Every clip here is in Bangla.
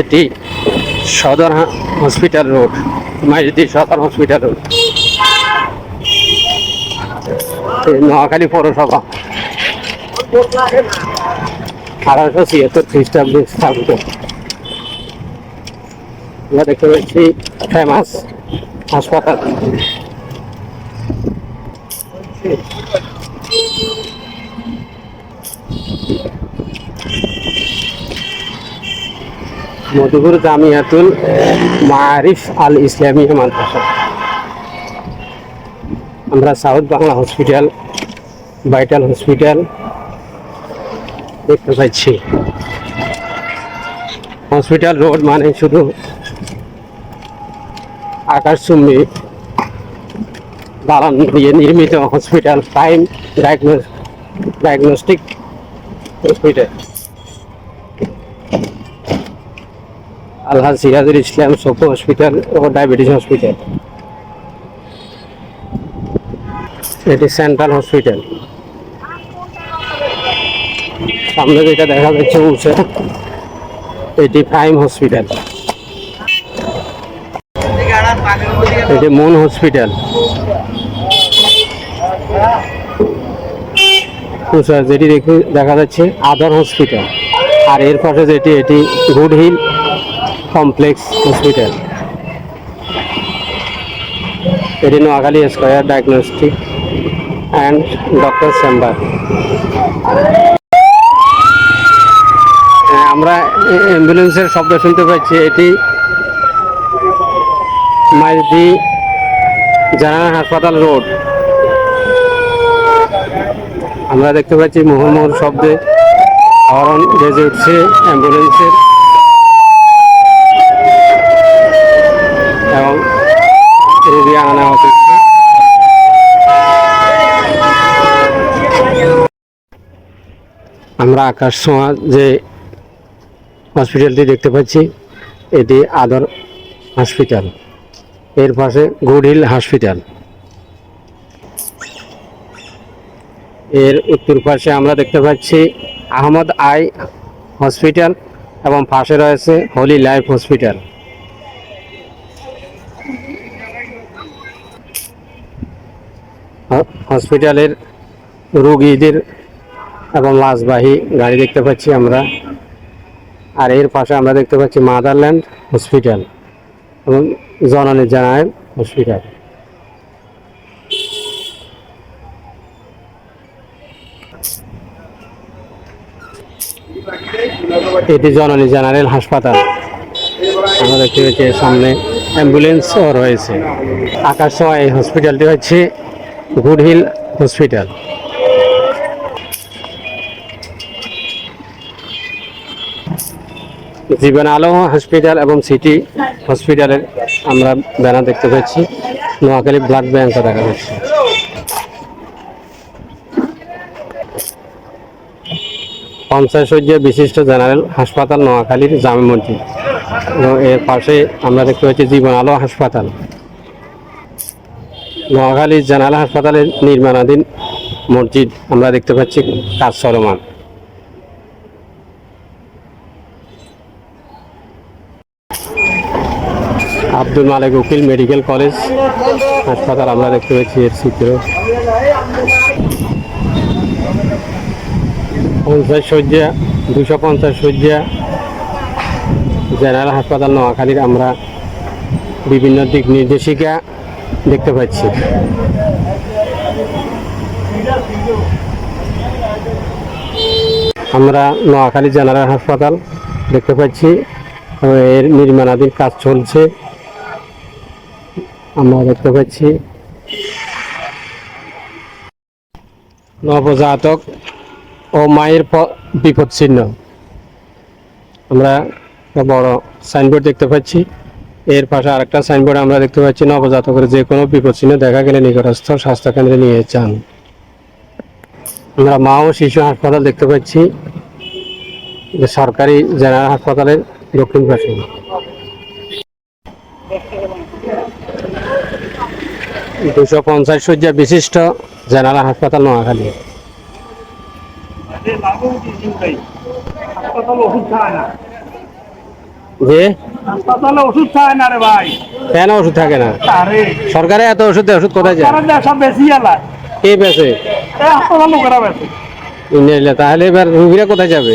এটি সদর হসপিটাল রোড মাইজদি সদর হসপিটাল রোড নোয়াখালী পৌরসভা। আঠারোশো ছিয়াত্তর খ্রিস্টাব্দে স্থাপিত। আমরা দেখতে পাচ্ছি ফেমাস হাসপাতাল। মধুপুর জামিয়াতুল মারিফ আল ইসলামিয়া মাদ্রাসা। আমরা south Bangla hospital, vital hospital দেখতে পাচ্ছি। হসপিটাল রোড মানে শুধু আকাশচুম্বী দালান দিয়ে নির্মিত hospital time prime diagnostic hospital. Alhaj Sirajul Islam Safu hospital ও ডায়াবেটিস হসপিটাল। এটি সেন্ট্রাল হসপিটাল। সামনে যেটা দেখা যাচ্ছে উঁচে, এটি প্রাইম হসপিটাল। এটি মুন হসপিটাল। যেটি দেখে যাচ্ছে আদার হসপিটাল। আর এর পাশে যেটি, এটি গুড হিল কমপ্লেক্স হসপিটাল। এটি Noakhali square diagnostic and doctor chamber. আমরা এ- অ্যাম্বুলেন্সের শব্দ শুনতে পাচ্ছি। এটি মাইদি জানানা হাসপাতাল রোড। আমরা দেখতে পাচ্ছি মুহুর্মুহুর শব্দে হরন বেজে উঠছে অ্যাম্বুলেন্সের। এবং রুগী আনা করছে আমরা আকাশ ছোঁয়া যে হসপিটালটি দেখতে পাচ্ছি, এটি আদর হসপিটাল এর পাশে গুড হিল হসপিটাল এর উত্তর পাশে আমরা দেখতে পাচ্ছি আহমদ আই হসপিটাল এবং পাশে রয়েছে হোলি লাইফ হসপিটাল হসপিটালের রোগীদের এবং লাশবাহী গাড়ি দেখতে পাচ্ছি আমরা। আর এর পাশে আমরা দেখতে পাচ্ছি মাদারল্যান্ড হসপিটাল এবং জননী জানায় হসপিটাল। এটি জননী জেনারেল হাসপাতাল। আমরা দেখতে পাচ্ছি সামনে অ্যাম্বুলেন্সও রয়েছে। আকাশ এই হসপিটালটি হচ্ছে গুড হিল হসপিটাল। জীবন আলো হসপিটাল এবং সিটি হসপিটালের আমরা ব্যানার দেখতে পাচ্ছি নোয়াখালী ব্লাড ব্যাংকও দেখা যাচ্ছে। পঞ্চাশ শয্যা বিশিষ্ট জেনারেল হাসপাতাল নোয়াখালীর জামে মসজিদ। এবং এর পাশে আমরা দেখতে পাচ্ছি জীবন আলো হাসপাতাল। নোয়াখালী জেনারেল হাসপাতালের নির্মাণাধীন মসজিদ আমরা দেখতে পাচ্ছি কাজ চলমান। আব্দুল মালিক উকিল, মেডিকেল কলেজ, হাসপাতাল আমরা দেখতে পাচ্ছি এর চিত্র। পঞ্চাশ শয্যা, দুশো পঞ্চাশ শয্যা জেনারেল হাসপাতাল নোয়াখালীর আমরা বিভিন্ন দিক নির্দেশিকা দেখতে পাচ্ছি। আমরা নোয়াখালী জেনারেল হাসপাতাল দেখতে পাচ্ছি। এর নির্মাণাধীন কাজ চলছে। আমরা দেখতে পাচ্ছি। নবজাতক ও মায়ের বিপদ চিহ্ন। আমরা বড় সাইনবোর্ড দেখতে পাচ্ছি। এর পাশে আরেকটা সাইনবোর্ড আমরা দেখতে পাচ্ছি নবজাতকের যে কোনো বিপদ চিহ্ন দেখা গেলে নিকটস্থ স্বাস্থ্যকেন্দ্রে নিয়ে যান। আমরা মা ও শিশু হাসপাতাল দেখতে পাচ্ছি যে সরকারি জেনারেল হাসপাতালের দক্ষিণ পাশে। দুশো পঞ্চাশ শয্যা বিশিষ্ট জেনারেল হাসপাতাল নোয়াখালী। যে? হাসপাতালে ওষুধ খায় না রে ভাই। কেন ওষুধ থাকে না? আরে। সরকারে এত ওষুধ দেয়, ওষুধ কোথায় যায়? সব বেশি এলায় কে বেছে? হাসপাতাল লোকেরা বেশি তাহলে এবার রুগীরা কোথায় যাবে?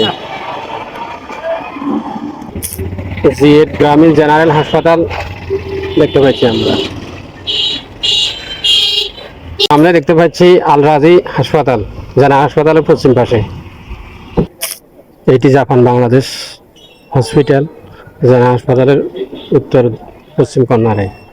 জিএড গ্রামীণ জেনারেল হাসপাতাল দেখতে পাচ্ছি আমরা। আমরা দেখতে পাচ্ছি আলরাজি হাসপাতাল জানা হাসপাতালের পশ্চিম পাশে। এটি জাপান বাংলাদেশ হসপিটাল। হাসপাতালের উত্তর পশ্চিম কর্নারে।